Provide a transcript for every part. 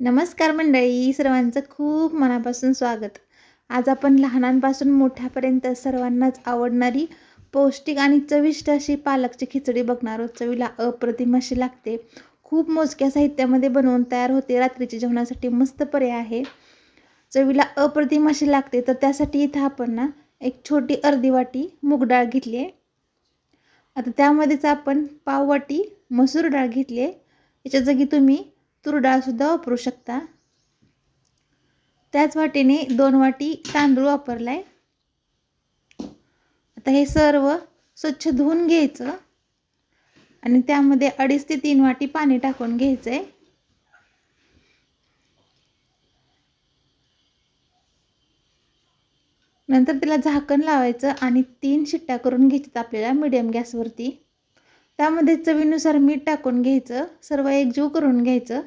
नमस्कार मंडळी सर्वांचं खूप मनापासून स्वागत. आज आपण लहानांपासून मोठ्यापर्यंत सर्वांनाच आवडणारी पौष्टिक आणि चविष्ट अशी पालकची खिचडी बघणार आहोत. चवीला अप्रतिम अशी लागते. खूप मोजक्या साहित्यामध्ये बनवून तयार होते. रात्रीच्या जेवणासाठी मस्त पर्याय आहे. चवीला अप्रतिम अशी लागते. तर त्यासाठी इथं आपण ना एक छोटी अर्धी वाटी मूग डाळ घेतली आहे. आता त्यामध्येच आपण पाव वाटी मसूर डाळ घेतली आहे. याच्या जागी तुम्ही तूर डाळसुद्धा वापरू शकता. त्याच वाटीने दोन वाटी तांदूळ वापरला आहे आता हे सर्व स्वच्छ धुवून घ्यायचं. आणि त्यामध्ये अडीच ते तीन वाटी पाणी टाकून घ्यायचं आहे नंतर त्याला झाकण लावायचं आणि तीन शिट्ट्या करून घ्यायच्यात आपल्याला मिडियम गॅसवरती त्यामध्ये चवीनुसार मीठ टाकून घ्यायचं सर्व एकजीव करून घ्यायचं.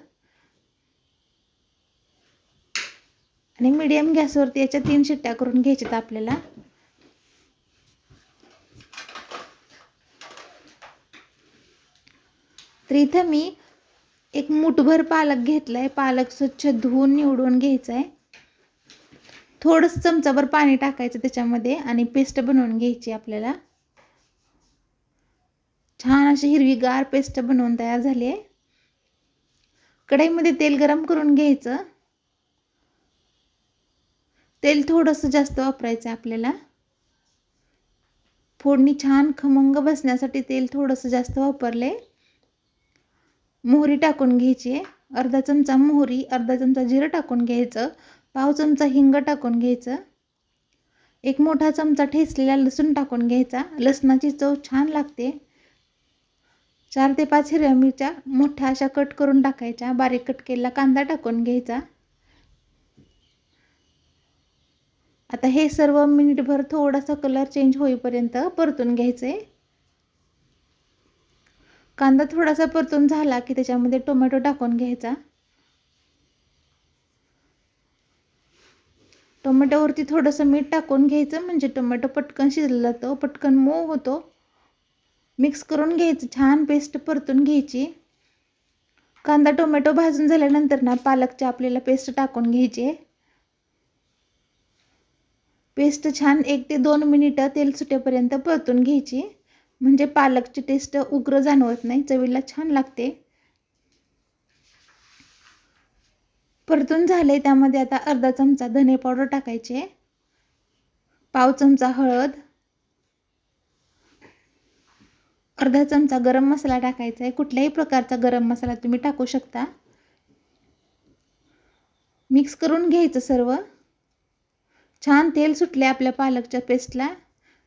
आणि मीडियम गॅसवरती याच्या तीन शिट्ट्या करून घ्यायच्यात आपल्याला. तर इथं मी एक मुठभर पालक घेतला आहे पालक स्वच्छ धुवून निवडून घ्यायचा आहे थोडंसं चमचाभर पाणी टाकायचं त्याच्यामध्ये आणि पेस्ट बनवून घ्यायची आपल्याला. छान अशी हिरवीगार पेस्ट बनवून तयार झाली आहे. कढईमध्ये तेल गरम करून घ्यायचं. तेल थोडंसं जास्त वापरायचं आहे आपल्याला. फोडणी छान खमंग बसण्यासाठी तेल थोडंसं जास्त वापरले. मोहरी टाकून घ्यायची आहे. अर्धा चमचा मोहरी अर्धा चमचा जिरं टाकून घ्यायचं. पाव चमचा हिंग टाकून घ्यायचं. एक मोठा चमचा ठेचलेला लसूण टाकून घ्यायचा. लसणाची चव छान लागते. चार ते पाच हिरव्या मिरच्या. मोठ्या अशा कट करून टाकायच्या. बारीक कट केलेला कांदा टाकून घ्यायचा. आता हे सर्व मिनिटभर थोडासा कलर चेंज होईपर्यंत परतून घ्यायचं. आहे कांदा थोडासा परतून झाला की त्याच्यामध्ये टोमॅटो टाकून घ्यायचा. टोमॅटोवरती थोडंसं मीठ टाकून घ्यायचं. म्हणजे टोमॅटो पटकन शिजला जातो पटकन मऊ होतो. मिक्स करून घ्यायचं छान पेस्ट परतून घ्यायची. कांदा टोमॅटो भाजून झाल्यानंतर ना पालकची आपल्याला पेस्ट टाकून घ्यायची. आहे पेस्ट छान एक ते दोन मिनिटं तेल सुटेपर्यंत परतून घ्यायची. म्हणजे पालकची टेस्ट उग्र जाणवत नाही चवीला छान लागते. परतून झाले त्यामध्ये आता अर्धा चमचा धने पावडर टाकायचे. पाव चमचा हळद. अर्धा चमचा गरम मसाला टाकायचा आहे. कुठल्याही प्रकारचा गरम मसाला तुम्ही टाकू शकता. मिक्स करून घ्यायचं सर्व. छान तेल सुटले आपल्या पालकच्या पेस्टला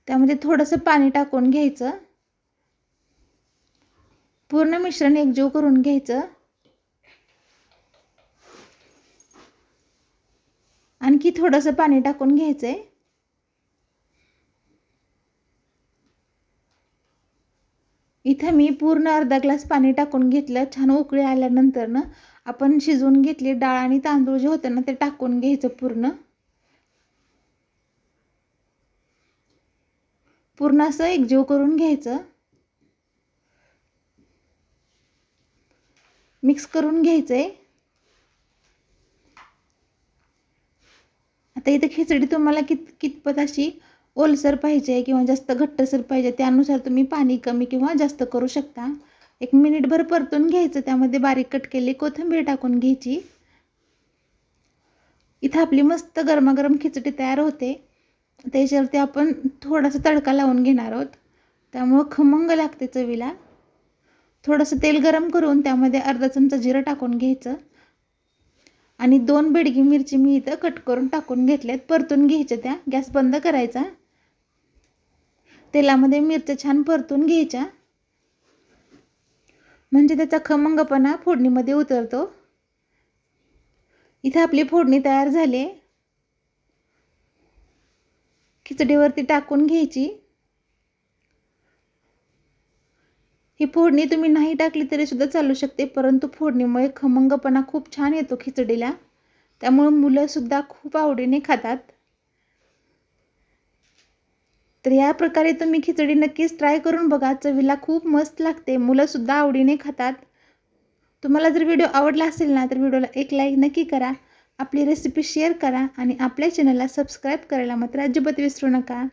त्यामध्ये थोडंसं पाणी टाकून घ्यायचं. पूर्ण मिश्रण एकजीव करून घ्यायचं. आणखी थोडंसं पाणी टाकून घ्यायचं आहे इथं मी पूर्ण अर्धा ग्लास पाणी टाकून घेतलं. छान उकळी आल्यानंतर ना आपण शिजवून घेतली डाळ आणि तांदूळ जे होतं ना ते टाकून घ्यायचं पूर्ण. पूर्ण असं एकजीव करून घ्यायचं. मिक्स करून घ्यायचं आहे आता इथं खिचडी तुम्हाला कित कितपत अशी ओलसर पाहिजे किंवा जास्त घट्टसर पाहिजे त्यानुसार तुम्ही पाणी कमी किंवा जास्त करू शकता. एक मिनिटभर परतून घ्यायचं त्यामध्ये बारीक कट केली कोथिंबीर टाकून घ्यायची. इथं आपली मस्त गरमागरम खिचडी तयार होते. त्याच्यावरती आपण थोडासा तडका लावून घेणार आहोत. त्यामुळं खमंग लागते चवीला. थोडंसं तेल गरम करून त्यामध्ये अर्धा चमचा जिरं टाकून घ्यायचं. आणि दोन बेडगी मिरची मी इथं कट करून टाकून घेतल्यात. परतून घ्यायच्या त्या. गॅस बंद करायचा. तेलामध्ये मिरच्या छान परतून घ्यायच्या. म्हणजे त्याचा खमंगपणा फोडणीमध्ये उतरतो. इथं आपली फोडणी तयार झाली. खिचडीवरती टाकून घ्यायची. ही फोडणी तुम्ही नाही टाकली तरी सुद्धा चालू शकते परंतु फोडणीमुळे खमंगपणा खूप छान येतो खिचडीला. त्यामुळं मुलंसुद्धा खूप आवडीने खातात. तर या प्रकारे तुम्ही खिचडी नक्कीच ट्राय करून बघा. चवीला खूप मस्त लागते. मुलंसुद्धा आवडीने खातात. तुम्हाला जर व्हिडिओ आवडला असेल ना तर व्हिडिओला एक लाईक नक्की करा. आपली रेसिपी शेअर करा आणि आपल्या चॅनलला सबस्क्राईब करायला मात्र अजिबात विसरू नका.